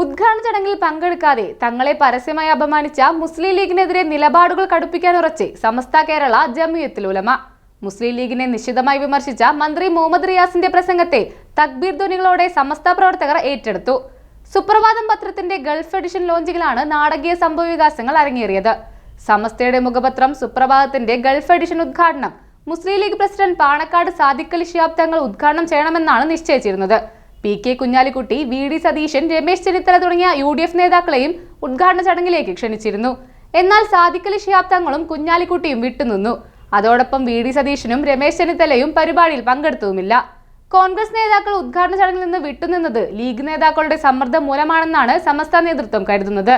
ഉദ്ഘാടന ചടങ്ങിൽ പങ്കെടുക്കാതെ തങ്ങളെ പരസ്യമായി അപമാനിച്ച മുസ്ലിം ലീഗിനെതിരെ നിലപാടുകൾ കടുപ്പിക്കാൻ ഉറച്ച് സമസ്ത കേരള ജമിയത്തിൽ ഉലമ. മുസ്ലിം ലീഗിനെ നിശിതമായി വിമർശിച്ച മന്ത്രി മുഹമ്മദ് റിയാസിന്റെ പ്രസംഗത്തെ തക്ബീർ ധ്വനികളോടെ സമസ്ത പ്രവർത്തകർ ഏറ്റെടുത്തു. സുപ്രഭാതം പത്രത്തിന്റെ ഗൾഫ് എഡിഷൻ ലോഞ്ചിങ്ങിലാണ് നാടകീയ സംഭവ വികാസങ്ങൾ അരങ്ങേറിയത്. സമസ്തയുടെ മുഖപത്രം സുപ്രഭാതത്തിന്റെ ഗൾഫ് എഡിഷൻ ഉദ്ഘാടനം മുസ്ലിം ലീഗ് പ്രസിഡന്റ് പാണക്കാട് സാദിഖലി ഷിയാബ് തങ്ങൾ ഉദ്ഘാടനം ചെയ്യണമെന്നാണ് നിശ്ചയിച്ചിരുന്നത്. P K Kunhalikutty V D Satheesan Ramesh Chennithala തുടങ്ങിയ യു ഡി എഫ് നേതാക്കളെയും ഉദ്ഘാടന ചടങ്ങിലേക്ക് ക്ഷണിച്ചിരുന്നു. എന്നാൽ സാദിഖലി ശിഹാബ് തങ്ങളും കുഞ്ഞാലിക്കുട്ടിയും വിട്ടുനിന്നു. അതോടൊപ്പം വി ഡി സതീശനും രമേശ് ചെന്നിത്തലയും പരിപാടിയിൽ പങ്കെടുത്തതുമില്ല കോൺഗ്രസ് നേതാക്കൾ ഉദ്ഘാടന ചടങ്ങിൽ നിന്ന് വിട്ടുനിന്നത് ലീഗ് നേതാക്കളുടെ സമ്മർദ്ദം മൂലമാണെന്നാണ് സമസ്ത നേതൃത്വം കരുതുന്നത്.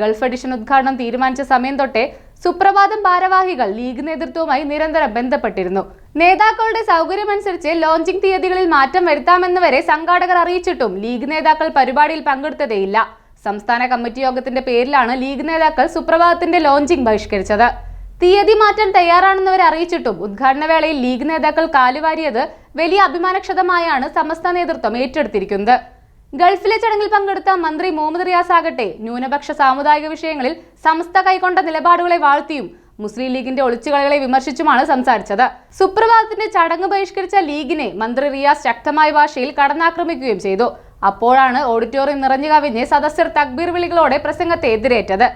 ഗൾഫ് എഡിഷൻ ഉദ്ഘാടനം തീരുമാനിച്ച സമയം തൊട്ടേ സുപ്രഭാതം ഭാരവാഹികൾ ലീഗ് നേതൃത്വവുമായി നിരന്തരം ബന്ധപ്പെട്ടിരുന്നു. നേതാക്കളുടെ സൗകര്യമനുസരിച്ച് ലോഞ്ചിംഗ് തീയതികളിൽ മാറ്റം വരുത്താമെന്ന് വരെ സംഘാടകർ അറിയിച്ചിട്ടും ലീഗ് നേതാക്കൾ പരിപാടിയിൽ പങ്കെടുത്തതേയില്ല. സംസ്ഥാന കമ്മിറ്റി യോഗത്തിന്റെ പേരിലാണ് ലീഗ് നേതാക്കൾ സുപ്രഭാതത്തിന്റെ ലോഞ്ചിംഗ് ബഹിഷ്കരിച്ചത്. തീയതി മാറ്റാൻ തയ്യാറാണെന്നവരെ അറിയിച്ചിട്ടും ഉദ്ഘാടന വേളയിൽ ലീഗ് നേതാക്കൾ കാലുവാരിയത് വലിയ അഭിമാനക്ഷതമായാണ് സമസ്ത നേതൃത്വം ഏറ്റെടുത്തിരിക്കുന്നത്. ഗൾഫിലെ ചടങ്ങിൽ പങ്കെടുത്ത മന്ത്രി മുഹമ്മദ് റിയാസ് ആകട്ടെ ന്യൂനപക്ഷ സാമുദായിക വിഷയങ്ങളിൽ സമസ്ത കൈക്കൊണ്ട നിലപാടുകളെ വാഴ്ത്തിയും മുസ്ലിം ലീഗിന്റെ ഒളിച്ചുകളികളെ വിമർശിച്ചുമാണ് സംസാരിച്ചത്. സുപ്രഭാതത്തിന്റെ ചടങ്ങ് ബഹിഷ്കരിച്ച ലീഗിനെ മന്ത്രി റിയാസ് ശക്തമായ ഭാഷയിൽ കടന്നാക്രമിക്കുകയും ചെയ്തു. അപ്പോഴാണ് ഓഡിറ്റോറിയം നിറഞ്ഞു കവിഞ്ഞ് സദസ്യർ തക്ബീർ വിളികളോടെ പ്രസംഗത്തെ എതിരേറ്റത്.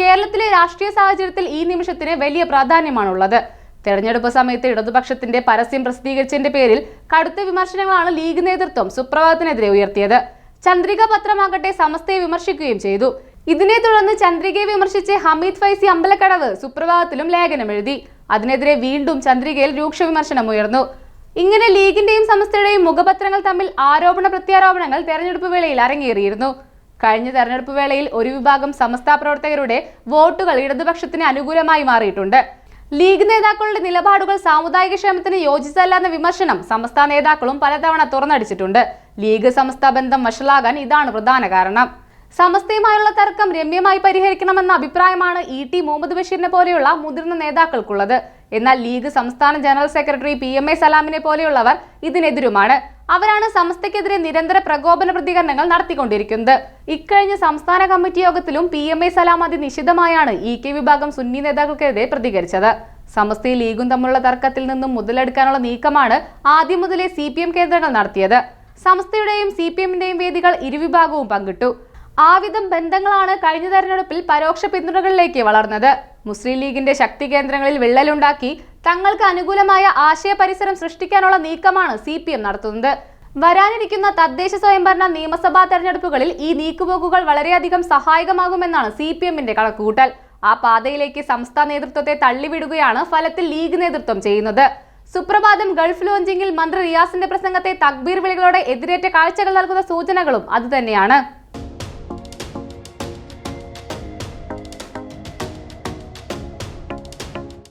കേരളത്തിലെ രാഷ്ട്രീയ സാഹചര്യത്തിൽ ഈ നിമിഷത്തിന് വലിയ പ്രാധാന്യമാണുള്ളത്. തെരഞ്ഞെടുപ്പ് സമയത്ത് ഇടതുപക്ഷത്തിന്റെ പരസ്യം പ്രസിദ്ധീകരിച്ചതിന്റെ പേരിൽ കടുത്ത വിമർശനങ്ങളാണ് ലീഗ് നേതൃത്വം സുപ്രഭാതത്തിനെതിരെ ഉയർത്തിയത്. ചന്ദ്രിക പത്രമാകട്ടെ സമസ്തയെ വിമർശിക്കുകയും ചെയ്തു. ഇതിനെ തുടർന്ന് ചന്ദ്രികയെ വിമർശിച്ച് ഹമീദ് ഫൈസി അമ്പലക്കടവ് സുപ്രഭാതത്തിലും ലേഖനം എഴുതി. അതിനെതിരെ വീണ്ടും ചന്ദ്രികയിൽ രൂക്ഷ വിമർശനം ഉയർന്നു. ഇങ്ങനെ ലീഗിന്റെയും സംസ്ഥയുടെയും മുഖപത്രങ്ങൾ തമ്മിൽ ആരോപണ പ്രത്യാരോപണങ്ങൾ തെരഞ്ഞെടുപ്പ് വേളയിൽ അരങ്ങേറിയിരുന്നു. കഴിഞ്ഞ തെരഞ്ഞെടുപ്പ് വേളയിൽ ഒരു വിഭാഗം സമസ്ത പ്രവർത്തകരുടെ വോട്ടുകൾ ഇടതുപക്ഷത്തിന് അനുകൂലമായി മാറിയിട്ടുണ്ട്. ലീഗ് നേതാക്കളുടെ നിലപാടുകൾ സാമുദായിക ക്ഷേമത്തിന് യോജിച്ചതല്ലെന്ന വിമർശനം സമസ്ത നേതാക്കളും പലതവണ തുറന്നടിച്ചിട്ടുണ്ട്. ലീഗ് സമസ്ത ബന്ധം വഷളാകാൻ ഇതാണ് പ്രധാന കാരണം. സമസ്തയുമായുള്ള തർക്കം രമ്യമായി പരിഹരിക്കണമെന്ന അഭിപ്രായമാണ് ഇ ടി മുഹമ്മദ് ബഷീറിനെ പോലെയുള്ള മുതിർന്ന നേതാക്കൾക്കുള്ളത്. എന്നാൽ ലീഗ് സംസ്ഥാന general secretary P M A സലാമിനെ പോലെയുള്ളവർ ഇതിനെതിരുമാണ്. അവരാണ് സമസ്തക്കെതിരെ നിരന്തര പ്രകോപന പ്രതികരണങ്ങൾ നടത്തിക്കൊണ്ടിരിക്കുന്നത്. ഇക്കഴിഞ്ഞ സംസ്ഥാന കമ്മിറ്റി യോഗത്തിലും പി എം എ സലാം അതിനിശിതമായാണ് ഇ കെ വിഭാഗം സുന്നി നേതാക്കൾക്കെതിരെ പ്രതികരിച്ചത്. സമസ്തയും ലീഗും തമ്മിലുള്ള തർക്കത്തിൽ നിന്നും മുതലെടുക്കാനുള്ള നീക്കമാണ് ആദ്യം മുതലേ സി കേന്ദ്രങ്ങൾ നടത്തിയത്. സമസ്തയുടെയും സി പി എമ്മിന്റെയും വേദികൾ ഇരുവിഭാഗവും പങ്കിട്ടു. ആവിധം ബന്ധങ്ങളാണ് കഴിഞ്ഞ തെരഞ്ഞെടുപ്പിൽ പരോക്ഷ പിന്തുണകളിലേക്ക് വളർന്നത്. മുസ്ലിം ലീഗിന്റെ ശക്തി കേന്ദ്രങ്ങളിൽ വിള്ളലുണ്ടാക്കി തങ്ങൾക്ക് അനുകൂലമായ ആശയ പരിസരം സൃഷ്ടിക്കാനുള്ള നീക്കമാണ് സി പി എം നടത്തുന്നത്. വരാനിരിക്കുന്ന തദ്ദേശ സ്വയംഭരണ നിയമസഭാ തെരഞ്ഞെടുപ്പുകളിൽ ഈ നീക്കുപോക്കുകൾ വളരെയധികം സഹായകമാകുമെന്നാണ് സി പി എമ്മിന്റെ കണക്കുകൂട്ടൽ. ആ പാതയിലേക്ക് സംസ്ഥാന നേതൃത്വത്തെ തള്ളിവിടുകയാണ് ഫലത്തിൽ ലീഗ് നേതൃത്വം ചെയ്യുന്നത്. സുപ്രഭാതം ഗൾഫ് ലോഞ്ചിങ്ങിൽ മന്ത്രി റിയാസിന്റെ പ്രസംഗത്തെ തക്ബീർ വിളികളോടെ എതിരേറ്റ കാഴ്ചകൾ നൽകുന്ന സൂചനകളും അതുതന്നെയാണ്.